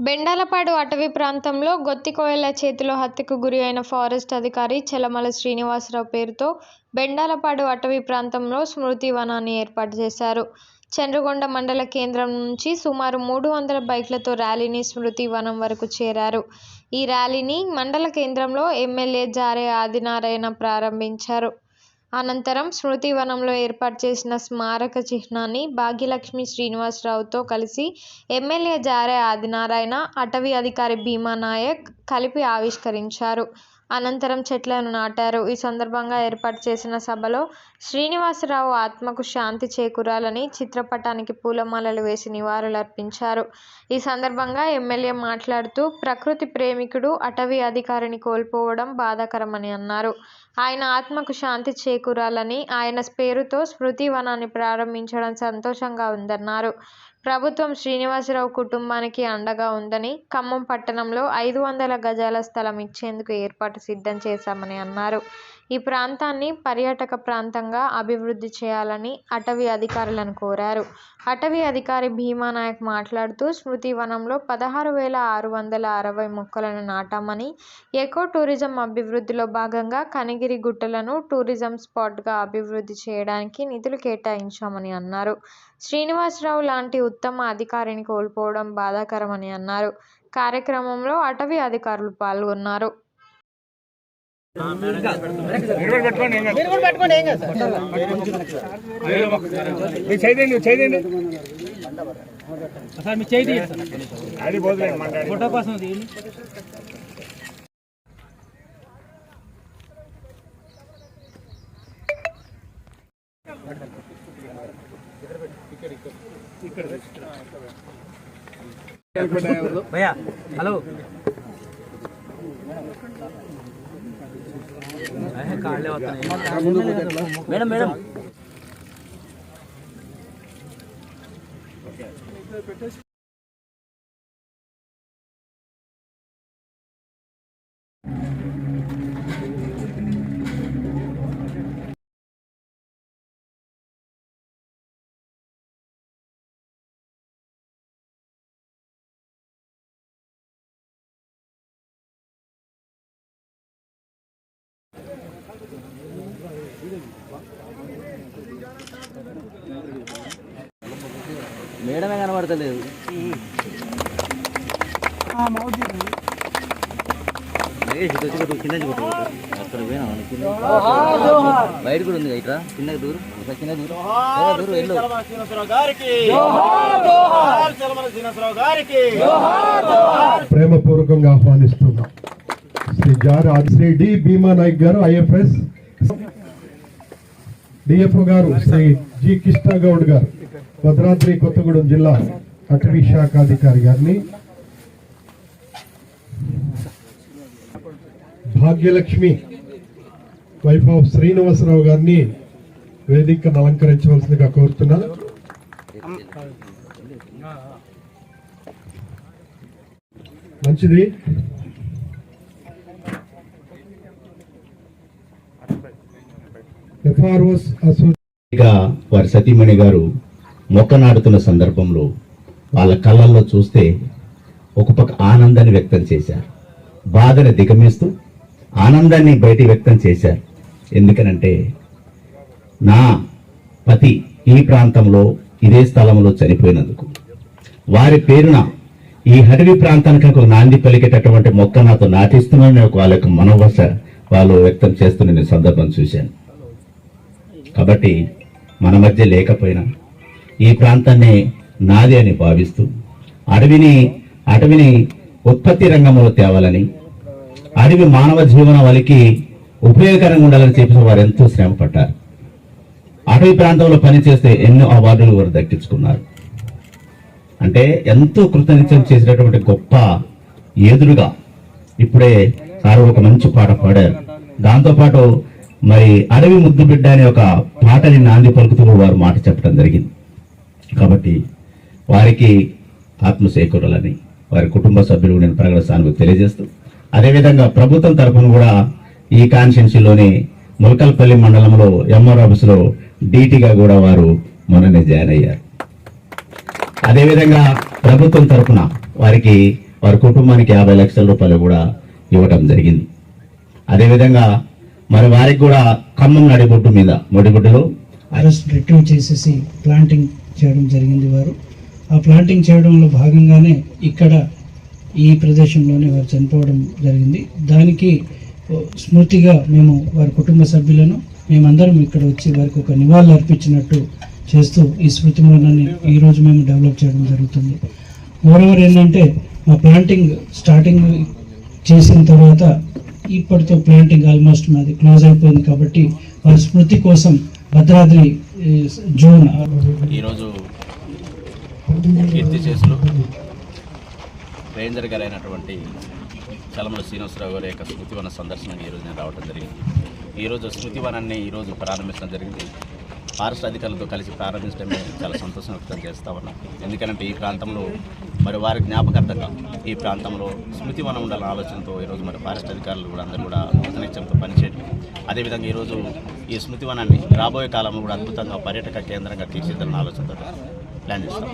బెండాలపాడు అటవీ ప్రాంతంలో గొత్తికోయల చేతిలో హత్యకు గురి అయిన ఫారెస్ట్ అధికారి చలమల శ్రీనివాసరావు పేరుతో బెండాలపాడు అటవీ ప్రాంతంలో స్మృతి వనాన్ని ఏర్పాటు చేశారు. చంద్రగొండ మండల కేంద్రం నుంచి సుమారు మూడు వందల బైక్లతో ర్యాలీని స్మృతి వనం వరకు చేరారు. ఈ ర్యాలీని మండల కేంద్రంలో ఎమ్మెల్యే జారే ఆదినారాయణ ప్రారంభించారు. అనంతరం స్మృతి వనంలో ఏర్పాటు చేసిన స్మారక చిహ్నాన్ని భాగ్యలక్ష్మి శ్రీనివాసరావుతో కలిసి ఎమ్మెల్యే జారే ఆదినారాయణ అటవీ అధికారి భీమా నాయక్ కలిపి ఆవిష్కరించారు. అనంతరం చెట్లను నాటారు. ఈ సందర్భంగా ఏర్పాటు చేసిన సభలో శ్రీనివాసరావు ఆత్మకు శాంతి చేకూరాలని చిత్రపటానికి పూలమాలలు వేసి నివాళులర్పించారు. ఈ సందర్భంగా ఎమ్మెల్యే మాట్లాడుతూ ప్రకృతి ప్రేమికుడు అటవీ అధికారిని కోల్పోవడం బాధాకరమని అన్నారు. ఆయన ఆత్మకు శాంతి చేకూరాలని ఆయన పేరుతో స్మృతి వనాన్ని ప్రారంభించడం సంతోషంగా ఉందన్నారు. ప్రభుత్వం శ్రీనివాసరావు కుటుంబానికి అండగా ఉందని ఖమ్మం పట్టణంలో ఐదు వందల గజాల స్థలం ఇచ్చేందుకు ఏర్పాటు సిద్ధం చేశామని అన్నారు. ఈ ప్రాంతాన్ని పర్యాటక ప్రాంతంగా అభివృద్ధి చేయాలని అటవీ అధికారులను కోరారు. అటవీ అధికారి భీమానాయక్ మాట్లాడుతూ స్మృతి వనంలో పదహారు వేల ఆరు వందల అరవై మొక్కలను నాటామని ఎకో టూరిజం అభివృద్ధిలో భాగంగా కనిగిరి గుట్టలను టూరిజం స్పాట్గా అభివృద్ధి చేయడానికి నిధులు కేటాయించామని అన్నారు. శ్రీనివాసరావు లాంటి ఉత్తమ అధికారిని కోల్పోవడం బాధాకరమని అన్నారు. కార్యక్రమంలో అటవీ అధికారులు పాల్గొన్నారు. చేయండి చేయండి. సార్ మీ చేయి ఫోటో కోసం భయ్యా హలో. Madam madam. మేడమే కనబడతలేదు. బయట కూడా ఉంది ఇట్లా కింద దూరు. కింద దూరు. దూరు? వెళ్ళు. ప్రేమపూర్వకంగా ఆహ్వానిస్తున్నాం శ్రీ జార్ శ్రీ డి భీమా నాయక్ గారు ఐఎఫ్ఎస్. డిఎఫ్ఓ గారు శ్రీ జి కృష్ణగౌడ్ గారు భద్రాద్రి కొత్తగూడెం జిల్లా అటవీ శాఖ అధికారి గారిని. భాగ్యలక్ష్మి వైఫ్ ఆఫ్ శ్రీనివాసరావు గారిని వేదికను అలంకరించవలసిందిగా కోరుతున్నాను మంచిది. వారి సతీమణి గారు మొక్క నాటుతున్న సందర్భంలో వాళ్ళ కళ్ళల్లో చూస్తే ఒక పక్క ఆనందాన్ని వ్యక్తం చేశారు. బాధను దిగమేస్తూ ఆనందాన్ని బయట వ్యక్తం చేశారు. ఎందుకనంటే నా పతి ఈ ప్రాంతంలో ఇదే స్థలంలో చనిపోయినందుకు. వారి పేరున ఈ అడవి ప్రాంతానికి ఒక నాంది పలికేటటువంటి మొక్క నాతో నాటిస్తున్నానని ఒక వాళ్ళ యొక్క మనోభాష వాళ్ళు వ్యక్తం చేస్తున్న సందర్భం చూశాను. కాబట్టి మన మధ్య లేకపోయినా ఈ ప్రాంతాన్ని నాది అని భావిస్తూ అడవిని అడవిని ఉత్పత్తి రంగంలో తేవాలని అడవి మానవ జీవన వలికి ఉపయోగకరంగా ఉండాలని చెప్పి వారు ఎంతో శ్రమ పడ్డారు అటవీ ప్రాంతంలో పనిచేస్తే ఎన్నో అవార్డులు వారు దక్కించుకున్నారు. అంటే ఎంతో కృతనిత్యం చేసినటువంటి గొప్ప ఏదురుగా ఇప్పుడే సార్ ఒక మంచి పాట పాడారు. దాంతోపాటు మరి అడవి ముద్దు బిడ్డ అనే ఒక పాటని నాంది పలుకుతూ వారు మాట చెప్పడం జరిగింది. కాబట్టి వారికి ఆత్మ వారి కుటుంబ సభ్యులు నేను ప్రగడ సానుభూతి తెలియజేస్తూ అదేవిధంగా ప్రభుత్వం తరఫున కూడా ఈ కాన్స్టిట్యున్సీలోని ములకల్పల్లి మండలంలో ఎంఆర్ ఆఫీసులో డీటీగా కూడా వారు మొన్ననే జాయిన్ అయ్యారు. అదేవిధంగా ప్రభుత్వం తరఫున వారికి వారి కుటుంబానికి యాభై లక్షల రూపాయలు కూడా ఇవ్వటం జరిగింది. అదేవిధంగా మరి వారికి కూడా ఖమ్మం నడిబొడ్డు మీద మొడిబొడ్డులో అరెస్ట్ రిట్రీవ్ చేసేసి ప్లాంటింగ్ చేయడం జరిగింది వారు. ఆ ప్లాంటింగ్ చేయడంలో భాగంగానే ఇక్కడ ఈ ప్రదేశంలోనే వారు చనిపోవడం జరిగింది. దానికి స్మృతిగా మేము వారి కుటుంబ సభ్యులను మేమందరం ఇక్కడ వచ్చి వారికి ఒక నివాళులు అర్పించినట్టు చేస్తూ ఈ స్మృతి మూలాన్ని ఈరోజు మేము డెవలప్ చేయడం జరుగుతుంది. మోరవర్ ఏంటంటే మా ప్లాంటింగ్ స్టార్టింగ్ చేసిన తర్వాత ఇప్పటితో ప్లాంటింగ్ ఆల్మోస్ట్ మాది క్లోజ్ అయిపోయింది కాబట్టి వారి స్మృతి కోసం భద్రాద్రి జూన్ ఈరోజు కీర్తి చేసులు రేంజర్ గారైనటువంటి చలమల శ్రీనివాసరావు గారి యొక్క స్మృతివన సందర్శనకి ఈరోజు నేను రావడం జరిగింది. ఈరోజు స్మృతివనాన్ని ఈరోజు ప్రారంభించడం జరిగింది. ఫారెస్ట్ అధికారులతో కలిసి ప్రారంభించడమే చాలా సంతోషం వ్యక్తం చేస్తా ఉన్నాం. ఎందుకంటే ఈ ప్రాంతంలో మరి వారి జ్ఞాపకార్థంగా ఈ ప్రాంతంలో స్మృతివనం ఉండాలన్న ఆలోచనతో ఈరోజు మరి ఫారెస్ట్ అధికారులు కూడా అందరూ కూడా కృతనిశ్చయంతో పనిచేయడం. అదేవిధంగా ఈరోజు ఈ స్మృతివనాన్ని రాబోయే కాలంలో కూడా అద్భుతంగా పర్యాటక కేంద్రంగా తీర్చిదిద్దాలన్న ఆలోచనతో ప్లాన్ చేస్తాం.